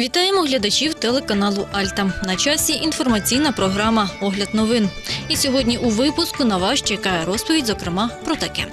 Вітаємо глядачів телеканалу Альта. На часі інформаційна програма Огляд новин. І сьогодні у випуску на вас чекає розповідь, зокрема, про таке.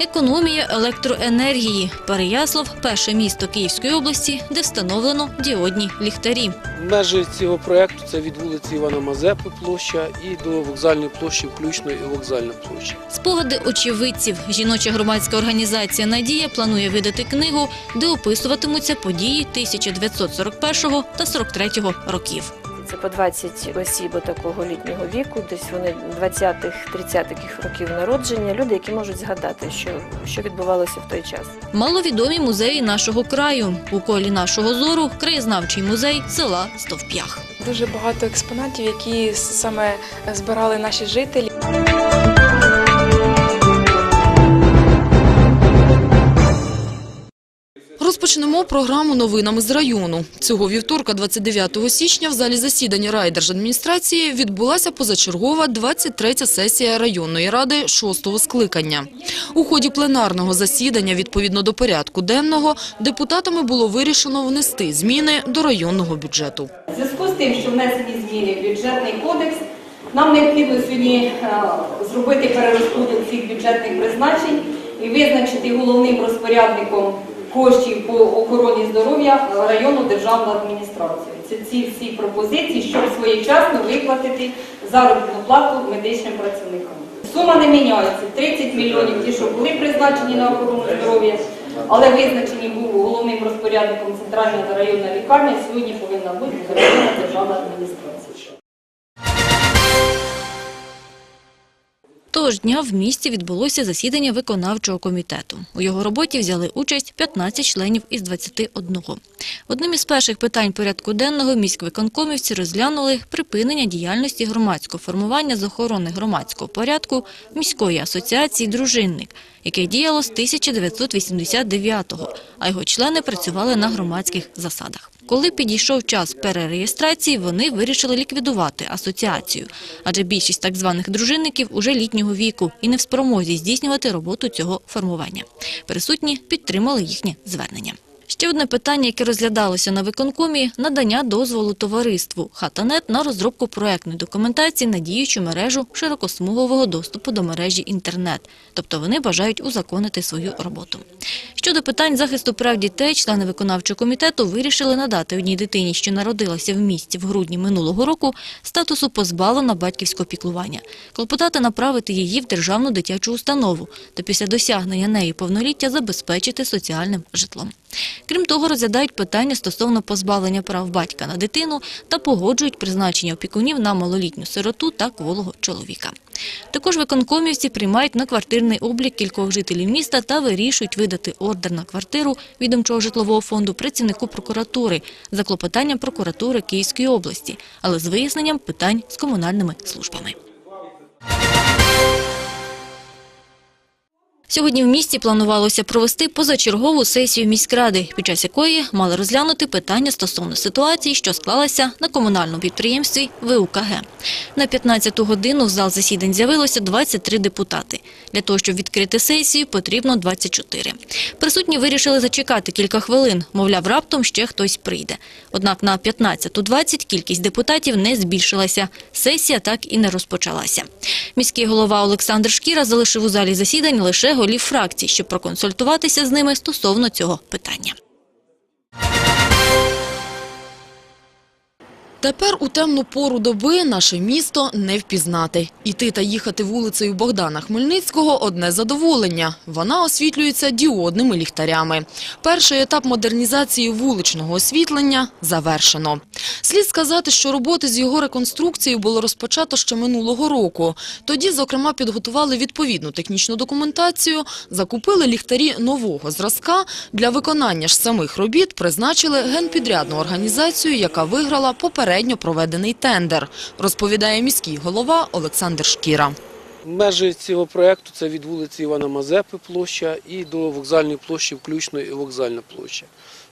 Економія електроенергії. Переяслав перше місто Київської області, де встановлено діодні ліхтарі. Межі цього проєкту це від вулиці Івана Мазепи площа і до вокзальної площі, включно і вокзальна площа. Спогади очевидців. Жіноча громадська організація Надія планує видати книгу, де описуватимуться події 1941 та 43 років. Це по 20 осіб такого літнього віку, десь вони 20-30-х років народження. Люди, які можуть згадати, що, що відбувалося в той час. Маловідомі музеї нашого краю. У колі нашого зору краєзнавчий музей села Стовп'ях. Дуже багато експонатів, які саме збирали наші жителі. Розпочнемо програму новинами з району. Цього вівторка, 29 січня, в залі засідання райдержадміністрації відбулася позачергова 23-я сесія районної ради 6-го скликання. У ході пленарного засідання, відповідно до порядку денного, депутатами було вирішено внести зміни до районного бюджету. В зв'язку з тим, що внесені зміни в бюджетний кодекс, нам необхідно сьогодні е, зробити перерозподіл цих бюджетних призначень і визначити головним розпорядником коштів по охороні здоров'я районну державну адміністрацію. Це ці всі пропозиції, щоб своєчасно виплатити заробітну плату медичним працівникам. Сума не міняється 30 мільйонів, ті, що були призначені на охорону здоров'я, але визначені був головним розпорядником центральна та районна лікарня. Сьогодні повинна бути районна державна адміністрація. Того ж дня в місті відбулося засідання виконавчого комітету. У його роботі взяли участь 15 членів із 21. Одним із перших питань порядку денного міськвиконкомівці розглянули припинення діяльності громадського формування з охорони громадського порядку міської асоціації «Дружинник», яке діяло з 1989-го, а його члени працювали на громадських засадах. Коли підійшов час перереєстрації, вони вирішили ліквідувати асоціацію, адже більшість так званих дружинників уже літнього віку і не в спромозі здійснювати роботу цього формування. Присутні підтримали їхнє звернення. Ще одне питання, яке розглядалося на виконкомі – надання дозволу товариству «Хатанет» на розробку проектної документації на діючу мережу широкосмугового доступу до мережі інтернет. Тобто вони бажають узаконити свою роботу. Щодо питань захисту прав дітей, члени виконавчого комітету вирішили надати одній дитині, що народилася в місті в грудні минулого року, статусу позбавлена батьківського піклування. Клопотати направити її в державну дитячу установу та після досягнення неї повноліття забезпечити соціальним житлом. Крім того, розглядають питання стосовно позбавлення прав батька на дитину та погоджують призначення опікунів на малолітню сироту та кволого чоловіка. Також виконкомівці приймають на квартирний облік кількох жителів міста та вирішують видати ордер на квартиру відомчого житлового фонду працівнику прокуратури за клопотанням прокуратури Київської області, але з виясненням питань з комунальними службами. Сьогодні в місті планувалося провести позачергову сесію міськради, під час якої мали розглянути питання стосовно ситуації, що склалася на комунальному підприємстві ВУКГ. На 15-ту годину в зал засідань з'явилося 23 депутати. Для того, щоб відкрити сесію, потрібно 24. Присутні вирішили зачекати кілька хвилин, мовляв, раптом ще хтось прийде. Однак на 15.20 кількість депутатів не збільшилася. Сесія так і не розпочалася. Міський голова Олександр Шкіра залишив у залі засідань лише голів фракцій, щоб проконсультуватися з ними стосовно цього питання. Тепер у темну пору доби наше місто не впізнати. Іти та їхати вулицею Богдана Хмельницького – одне задоволення. Вона освітлюється діодними ліхтарями. Перший етап модернізації вуличного освітлення завершено. Слід сказати, що роботи з його реконструкцією було розпочато ще минулого року. Тоді, зокрема, підготували відповідну технічну документацію, закупили ліхтарі нового зразка. Для виконання ж самих робіт призначили генпідрядну організацію, яка виграла попередньо проведений тендер, розповідає міський голова Олександр Шкіра. Межі цього проєкту це від вулиці Івана Мазепи площа і до вокзальної площі, включно і вокзальна площа.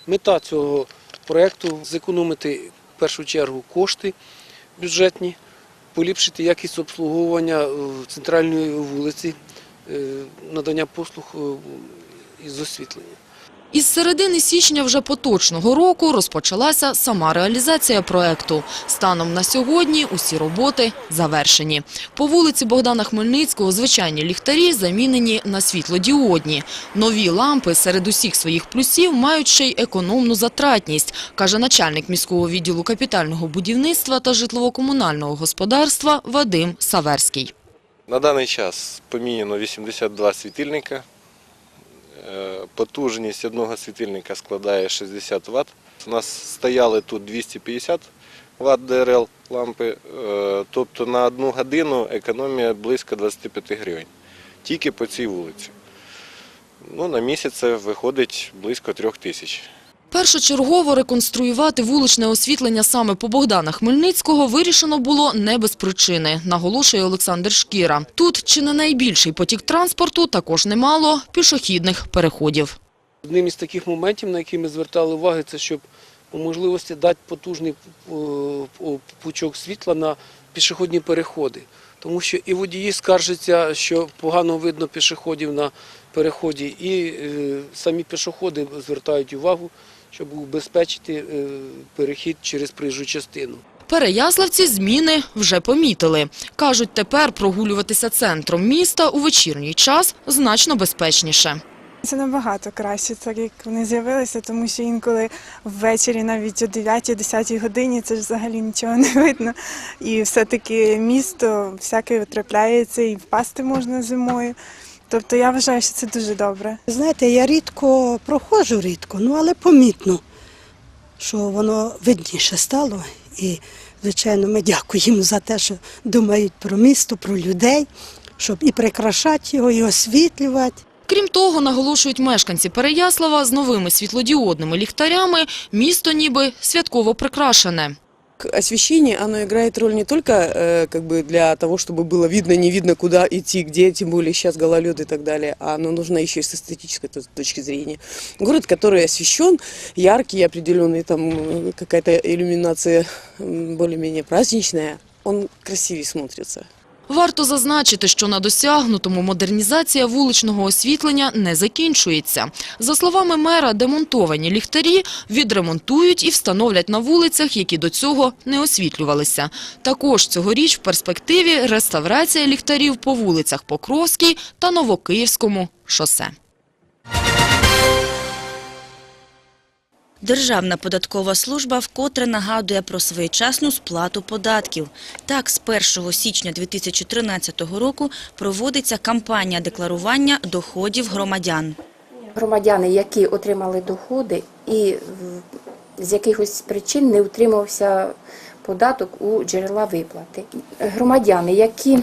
Мета цього проєкту – зекономити в першу чергу кошти бюджетні, поліпшити якість обслуговування центральної вулиці, е, надання послуг е, із освітлення. Із середини січня вже поточного року розпочалася сама реалізація проекту. Станом на сьогодні усі роботи завершені. По вулиці Богдана Хмельницького звичайні ліхтарі замінені на світлодіодні. Нові лампи серед усіх своїх плюсів мають ще й економну затратність, каже начальник міського відділу капітального будівництва та житлово-комунального господарства Вадим Саверський. На даний час поміняно 82 світильника. Е, Потужність одного світильника складає 60 Вт. У нас стояли тут 250 Вт ДРЛ лампи, е, тобто на одну годину економія близько 25 гривень. Тільки по цій вулиці. Ну, на місяць виходить близько 3 тисяч. Першочергово реконструювати вуличне освітлення саме по Богдана Хмельницького вирішено було не без причини, наголошує Олександр Шкіра. Тут чи не найбільший потік транспорту, також немало пішохідних переходів. Одним із таких моментів, на які ми звертали увагу, це щоб по можливості дати потужний е, пучок світла на пішохідні переходи. Тому що і водії скаржаться, що погано видно пішоходів на переході, і е, самі пішоходи звертають увагу, щоб убезпечити е, перехід через проїжджу частину. Переяславці зміни вже помітили. Кажуть, тепер прогулюватися центром міста у вечірній час значно безпечніше. Це набагато краще, так як вони з'явилися, тому що інколи ввечері, навіть о 9-10 годині, це ж взагалі нічого не видно. І все-таки місто всяке трапляється і впасти можна зимою. Тобто я вважаю, що це дуже добре. Знаєте, я рідко проходжу рідко, ну але помітно, що воно видніше стало. І, звичайно, ми дякуємо за те, що думають про місто, про людей, щоб і прикрашати його, і освітлювати. Крім того, наголошують мешканці Переяслава, з новими світлодіодними ліхтарями місто ніби святково прикрашене. К- Освещение, оно играет роль не только э, как бы для того, чтобы было видно, не видно, куда идти, где, тем более сейчас гололед и так далее, а оно нужно еще и с эстетической то- точки зрения. Город, который освещен, яркий, определенный, там э, какая-то иллюминация м, более-менее праздничная, он красивее смотрится. Варто зазначити, що на досягнутому модернізація вуличного освітлення не закінчується. За словами мера, демонтовані ліхтарі відремонтують і встановлять на вулицях, які до цього не освітлювалися. Також цьогоріч в перспективі реставрація ліхтарів по вулицях Покровській та Новокиївському шосе. Державна податкова служба вкотре нагадує про своєчасну сплату податків. Так, з 1 січня 2013 року проводиться кампанія декларування доходів громадян. громадяни, які отримали доходи і з якихось причин не утримався податок у джерела виплати. Громадяни, які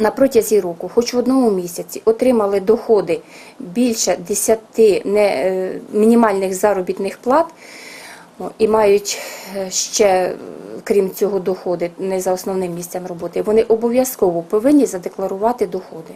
на протязі року, хоч в одному місяці, отримали доходи більше 10 не, е, мінімальних заробітних плат і мають е, ще, е, крім цього, доходи не за основним місцем роботи, вони обов'язково повинні задекларувати доходи.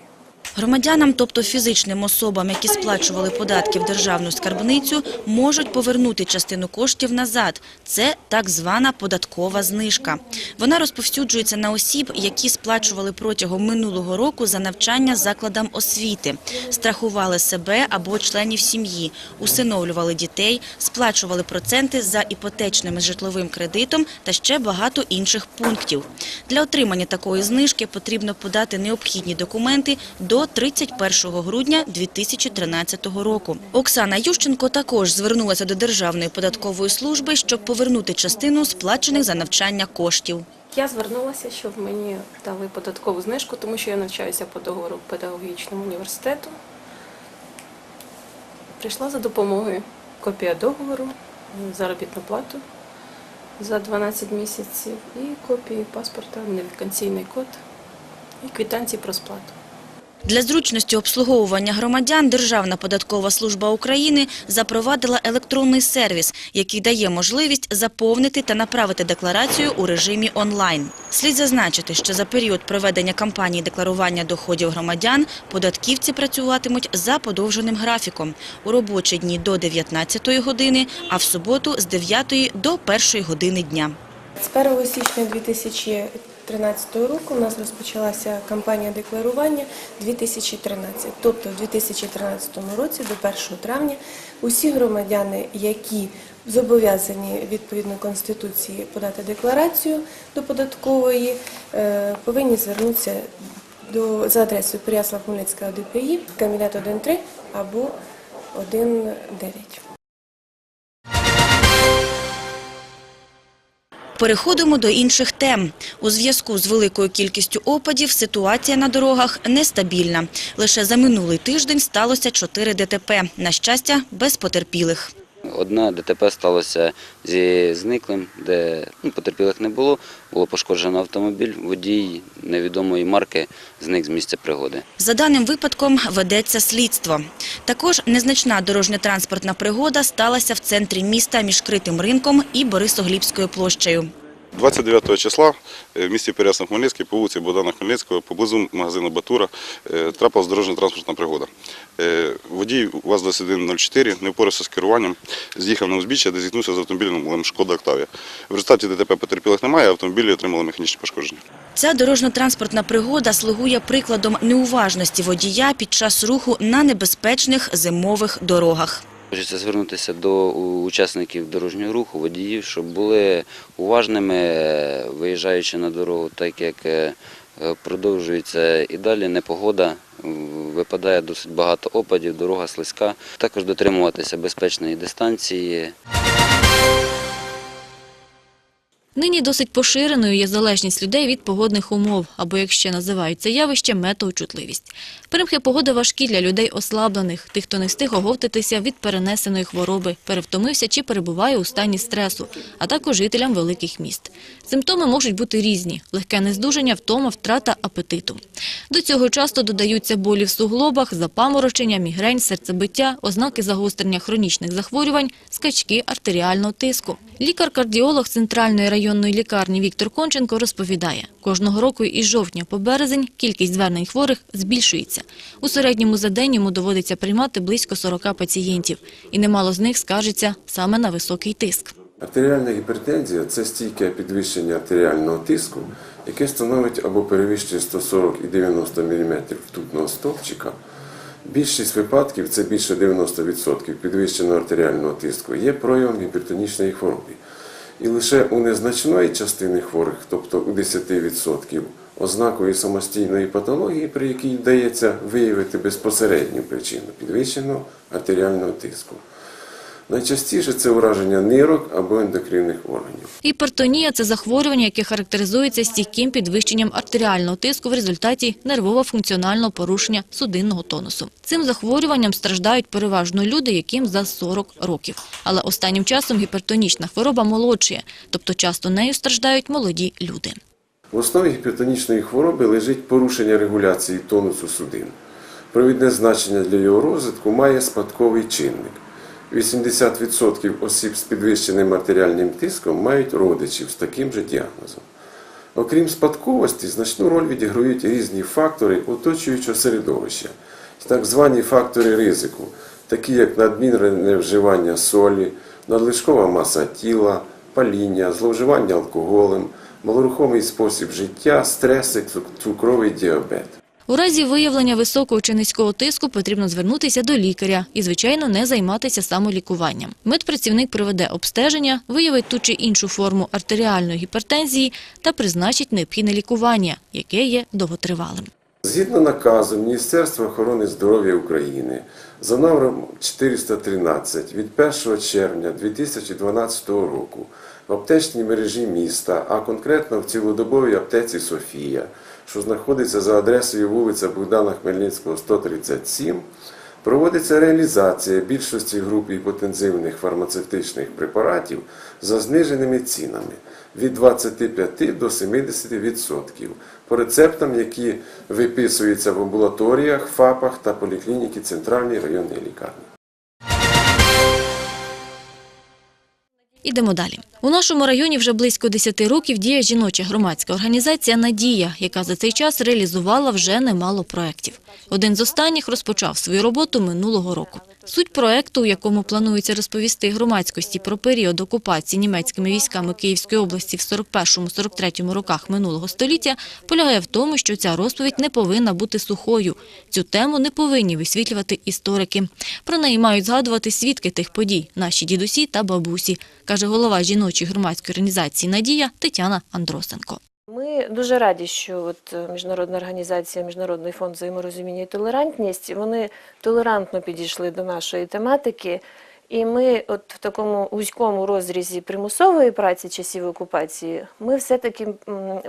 Громадянам, тобто фізичним особам, які сплачували податки в державну скарбницю, можуть повернути частину коштів назад. Це так звана податкова знижка. Вона розповсюджується на осіб, які сплачували протягом минулого року за навчання закладам освіти, страхували себе або членів сім'ї, усиновлювали дітей, сплачували проценти за іпотечним житловим кредитом та ще багато інших пунктів. Для отримання такої знижки потрібно подати необхідні документи до 31 грудня 2013 року. Оксана Ющенко також звернулася до Державної податкової служби, щоб повернути частину сплачених за навчання коштів. Я звернулася, щоб мені дали податкову знижку, тому що я навчаюся по договору педагогічному університету. Прийшла за допомогою копія договору, заробітну плату за 12 місяців і копії паспорта, навікаційний код і квитанції про сплату. Для зручності обслуговування громадян Державна податкова служба України запровадила електронний сервіс, який дає можливість заповнити та направити декларацію у режимі онлайн. Слід зазначити, що за період проведення кампанії декларування доходів громадян податківці працюватимуть за подовженим графіком у робочі дні до 19 години, а в суботу з 9 до 1 години дня. З 1 січня 2013 2013 року у нас розпочалася кампанія декларування 2013. Тобто в 2013 році до 1 травня усі громадяни, які зобов'язані відповідно Конституції подати декларацію до податкової, е, повинні звернутися до, за адресою Переяслав Хмельницька ОДПІ, кабінет 1.3 або 1.9. Переходимо до інших тем. У зв'язку з великою кількістю опадів ситуація на дорогах нестабільна. Лише за минулий тиждень сталося 4 ДТП. На щастя, без потерпілих. Одне ДТП сталося зі зниклим, де ну, потерпілих не було. Було пошкоджено автомобіль, водій невідомої марки зник з місця пригоди. За даним випадком ведеться слідство. Також незначна дорожньо-транспортна пригода сталася в центрі міста між Критим ринком і Борисоглібською площею. 29 числа е, в місті Переяслав-Хмельницький по вулиці Богдана Хмельницького поблизу магазину Батура е, трапилась дорожньо-транспортна пригода. Е, Водій УАЗ-2104 не впорався з керуванням, з'їхав на узбіччя, де зіткнувся з автомобілем «Шкода Октавія». В результаті ДТП потерпілих немає, автомобілі отримали механічні пошкодження. Ця дорожньо-транспортна пригода слугує прикладом неуважності водія під час руху на небезпечних зимових дорогах. Хочеться звернутися до учасників дорожнього руху, водіїв, щоб були уважними, е, виїжджаючи на дорогу, так як е, е, продовжується і далі непогода, випадає досить багато опадів, дорога слизька. Також дотримуватися безпечної дистанції. Нині досить поширеною є залежність людей від погодних умов, або, як ще називають це явище, метеочутливість. Перемхи погоди важкі для людей ослаблених, тих, хто не встиг оговтатися від перенесеної хвороби, перевтомився чи перебуває у стані стресу, а також жителям великих міст. Симптоми можуть бути різні – легке нездужання, втома, втрата апетиту. До цього часто додаються болі в суглобах, запаморочення, мігрень, серцебиття, ознаки загострення хронічних захворювань, скачки артеріального тиску. Лікар-кардіолог Центральної районної лікарні Віктор Конченко розповідає, кожного року із жовтня по березень кількість звернень хворих збільшується. У середньому за день йому доводиться приймати близько 40 пацієнтів, і немало з них скаржиться саме на високий тиск. Артеріальна гіпертензія це стійке підвищення артеріального тиску, яке становить або перевищує 140 і 90 мм ртутного стовпчика. Більшість випадків, це більше 90% підвищеного артеріального тиску, є проявом гіпертонічної хвороби. І лише у незначної частини хворих, тобто у 10%, ознакою самостійної патології, при якій вдається виявити безпосередню причину підвищеного артеріального тиску. Найчастіше це ураження нирок або ендокринних органів. Гіпертонія – це захворювання, яке характеризується стійким підвищенням артеріального тиску в результаті нервово-функціонального порушення судинного тонусу. Цим захворюванням страждають переважно люди, яким за 40 років. Але останнім часом гіпертонічна хвороба молодшає, тобто часто нею страждають молоді люди. В основі гіпертонічної хвороби лежить порушення регуляції тонусу судин. Провідне значення для його розвитку має спадковий чинник. 80% осіб з підвищеним артеріальним тиском мають родичів з таким же діагнозом. Окрім спадковості, значну роль відіграють різні фактори оточуючого середовища, так звані фактори ризику, такі як надмірне вживання солі, надлишкова маса тіла, паління, зловживання алкоголем, малорухомий спосіб життя, стреси, цукровий діабет. У разі виявлення високого чи низького тиску потрібно звернутися до лікаря і, звичайно, не займатися самолікуванням. Медпрацівник проведе обстеження, виявить ту чи іншу форму артеріальної гіпертензії та призначить необхідне лікування, яке є довготривалим. Згідно наказу Міністерства охорони здоров'я України за номером 413 від 1 червня 2012 року в аптечній мережі міста, а конкретно в цілодобовій аптеці Софія, що знаходиться за адресою вулиця Богдана Хмельницького, 137, проводиться реалізація більшості груп гіпотензивних фармацевтичних препаратів за зниженими цінами від 25 до 70% по рецептам, які виписуються в амбулаторіях, ФАПах та поліклініки Центральної районної лікарні. Ідемо далі. У нашому районі вже близько 10 років діє жіноча громадська організація «Надія», яка за цей час реалізувала вже немало проєктів. Один з останніх розпочав свою роботу минулого року. Суть проєкту, у якому планується розповісти громадськості про період окупації німецькими військами Київської області в 41-43 роках минулого століття, полягає в тому, що ця розповідь не повинна бути сухою. Цю тему не повинні висвітлювати історики. Про неї мають згадувати свідки тих подій – наші дідусі та бабусі, каже голова жіночої громадської організації «Надія» Тетяна Андросенко. Ми дуже раді, що от е, міжнародна організація, Міжнародний фонд взаєморозуміння і толерантність, вони толерантно підійшли до нашої тематики. І ми, от в такому вузькому розрізі примусової праці часів окупації, ми все-таки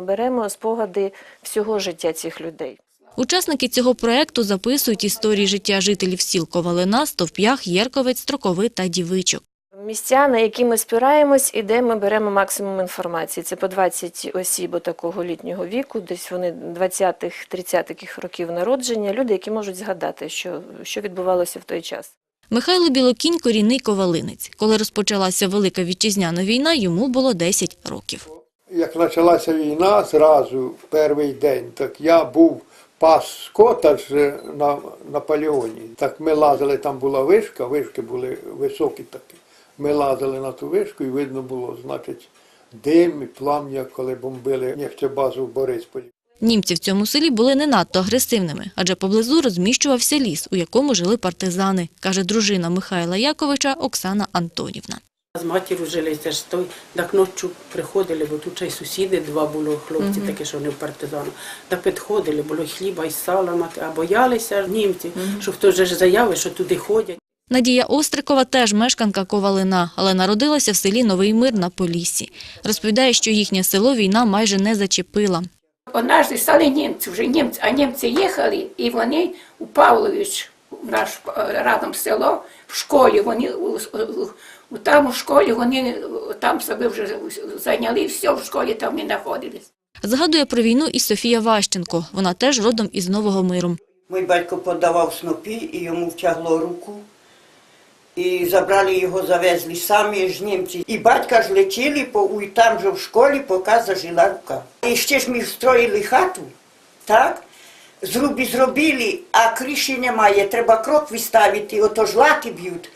беремо спогади всього життя цих людей. Учасники цього проєкту записують історії життя жителів сіл Ковалина, Стовп'ях, Єрковець, Строкови та Дівичок. Місця, на які ми спираємось, і де ми беремо максимум інформації. Це по 20 осіб такого літнього віку, десь вони 20-х, 30-х років народження, люди, які можуть згадати, що, що відбувалося в той час. Михайло Білокінь – корінний ковалинець. Коли розпочалася Велика Вітчизняна війна, йому було 10 років. Як почалася війна, зразу в перший день, так я був пас скота на Наполеоні. Так ми лазили, там була вишка, вишки були високі такі. Ми лазили на ту вишку і видно було, значить, дим і плам'я, коли бомбили нефтебазу в Борисполі. Німці в цьому селі були не надто агресивними, адже поблизу розміщувався ліс, у якому жили партизани, каже дружина Михайла Яковича Оксана Антонівна. З матір'ю жили теж той, так ночі приходили, бо тут ще й сусіди два було хлопці, Мгм. такі, що вони в партизану. Так підходили, було хліба, і сала, мати, а боялися німці, що хтось же ж заяви, що туди ходять. Надія Острикова теж мешканка Ковалина, але народилася в селі Новий Мир на Поліссі. Розповідає, що їхнє село війна майже не зачепила. Однажды стали німці, вже німці, а німці їхали, і вони у Павлович, наш е, рядом село, в школі, вони у, там у школі вони там себе вже зайняли, все в школі там не знаходились. Згадує про війну і Софія Ващенко. Вона теж родом із Нового Миру. Мій батько подавав снопі і йому втягло руку. І забрали його, завезли самі ж німці. І батька ж летіли, по, і там же в школі, поки зажила рука. І ще ж ми встроїли хату, так? Зруби зробили, а криші немає, треба крок виставити, ото ж лати б'ють.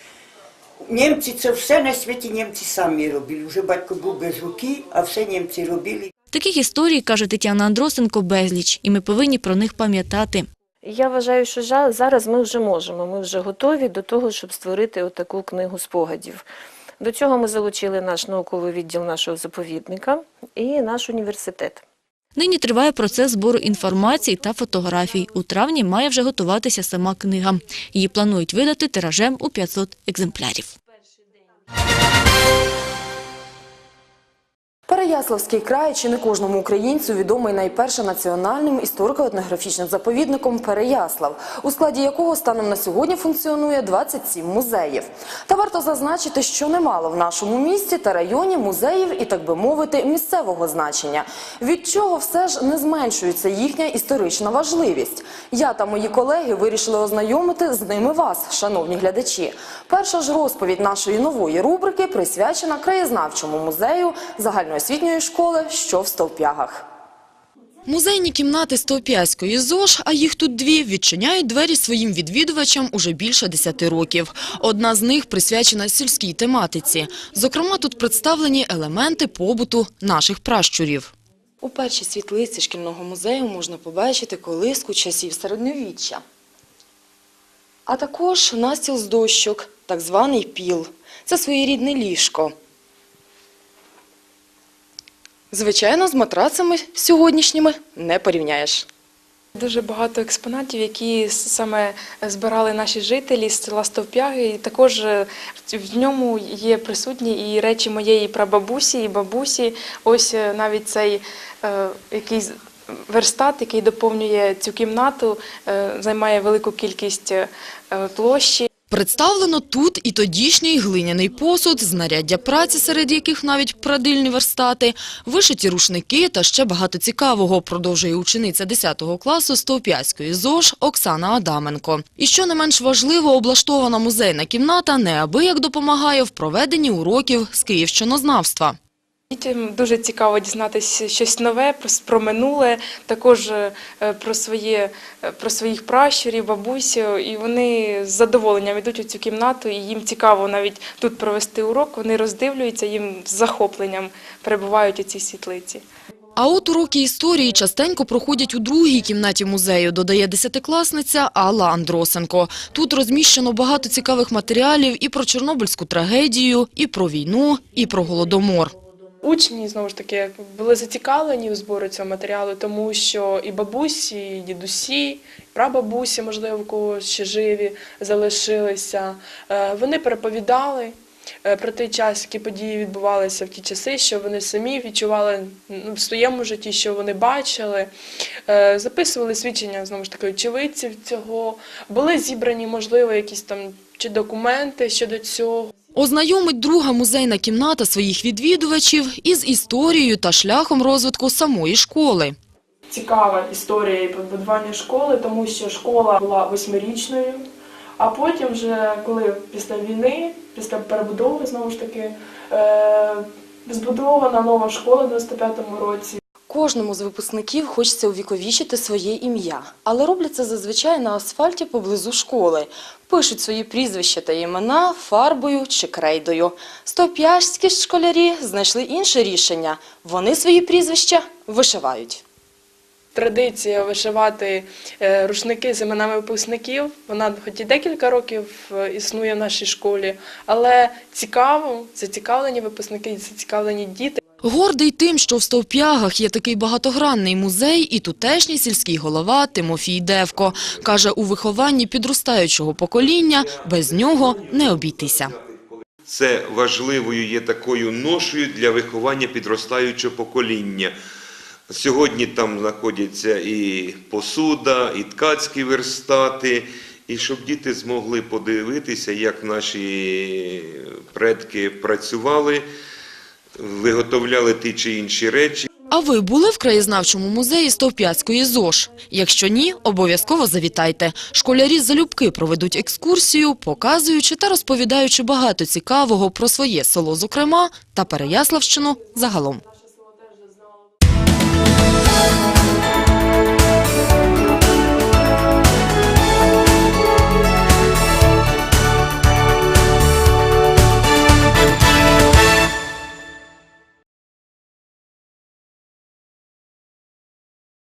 Німці це все на світі німці самі робили. Вже батько був без руки, а все німці робили. Таких історій, каже Тетяна Андросенко, безліч, і ми повинні про них пам'ятати. Я вважаю, що зараз ми вже можемо, ми вже готові до того, щоб створити отаку книгу спогадів. До цього ми залучили наш науковий відділ нашого заповідника і наш університет. Нині триває процес збору інформації та фотографій. У травні має вже готуватися сама книга. Її планують видати тиражем у 500 екземплярів. Переяславський край чи не кожному українцю відомий найперше національним історико-етнографічним заповідником Переяслав, у складі якого станом на сьогодні функціонує 27 музеїв. Та варто зазначити, що немало в нашому місті та районі музеїв і, так би мовити, місцевого значення, від чого все ж не зменшується їхня історична важливість. Я та мої колеги вирішили ознайомити з ними вас, шановні глядачі. Перша ж розповідь нашої нової рубрики присвячена краєзнавчому музею загальноосвітньої школи, що в Стовп'ягах. Музейні кімнати Стовп'язької ЗОЖ, а їх тут дві, відчиняють двері своїм відвідувачам уже більше 10 років. Одна з них присвячена сільській тематиці. Зокрема, тут представлені елементи побуту наших пращурів. У першій світлиці шкільного музею можна побачити колиску часів середньовіччя. А також настіл з дощок, так званий піл. Це своєрідне ліжко. Звичайно, з матрацами сьогоднішніми не порівняєш. Дуже багато експонатів, які саме збирали наші жителі з села Стовпяги. І також е, в ньому є присутні і речі моєї прабабусі і бабусі. Ось е, навіть цей е, якийсь верстат, який доповнює цю кімнату, е, займає велику кількість е, площі. Представлено тут і тодішній глиняний посуд, знаряддя праці, серед яких навіть прадильні верстати, вишиті рушники та ще багато цікавого, продовжує учениця 10 класу Стовп'язької ЗОЖ Оксана Адаменко. І що не менш важливо, облаштована музейна кімната неабияк допомагає в проведенні уроків з київщинознавства. Дітям дуже цікаво дізнатися щось нове про, минуле, також е, про, своє, е, про своїх пращурів, бабусю. І вони з задоволенням йдуть у цю кімнату, і їм цікаво навіть тут провести урок. Вони роздивлюються, їм з захопленням перебувають у цій світлиці. А от уроки історії частенько проходять у другій кімнаті музею, додає десятикласниця Алла Андросенко. Тут розміщено багато цікавих матеріалів і про Чорнобильську трагедію, і про війну, і про Голодомор. Учні знову ж таки були зацікавлені у зборі цього матеріалу, тому що і бабусі, і дідусі, і прабабусі, можливо, в когось ще живі залишилися. Е, Вони переповідали е, про той час, які події відбувалися в ті часи, що вони самі відчували ну, в своєму житті, що вони бачили. Е, Записували свідчення знову ж таки очевидців цього. Були зібрані, можливо, якісь там чи документи щодо цього. Ознайомить друга музейна кімната своїх відвідувачів із історією та шляхом розвитку самої школи. цікава історія і побудування школи, тому що школа була восьмирічною, а потім, вже коли після війни, після перебудови, знову ж таки, е, збудована нова школа в 95-му році. Кожному з випускників хочеться увіковічити своє ім'я, але роблять це зазвичай на асфальті поблизу школи. Пишуть свої прізвища та імена фарбою чи крейдою. Стоп'яжські школярі знайшли інше рішення. Вони свої прізвища вишивають. Традиція вишивати е, рушники з іменами випускників, вона хоч і декілька років е, існує в нашій школі, але цікаво, зацікавлені випускники, зацікавлені діти. Гордий тим, що в Стовп'ягах є такий багатогранний музей, і тутешній сільський голова Тимофій Девко. Каже, у вихованні підростаючого покоління без нього не обійтися. Це важливою є такою ношею для виховання підростаючого покоління. Сьогодні там знаходяться і посуда, і ткацькі верстати, і щоб діти змогли подивитися, як наші предки працювали, виготовляли ті чи інші речі. А ви були в краєзнавчому музеї Стовп'ятської ЗОЖ? Якщо ні, обов'язково завітайте. Школярі залюбки проведуть екскурсію, показуючи та розповідаючи багато цікавого про своє село зокрема та Переяславщину загалом.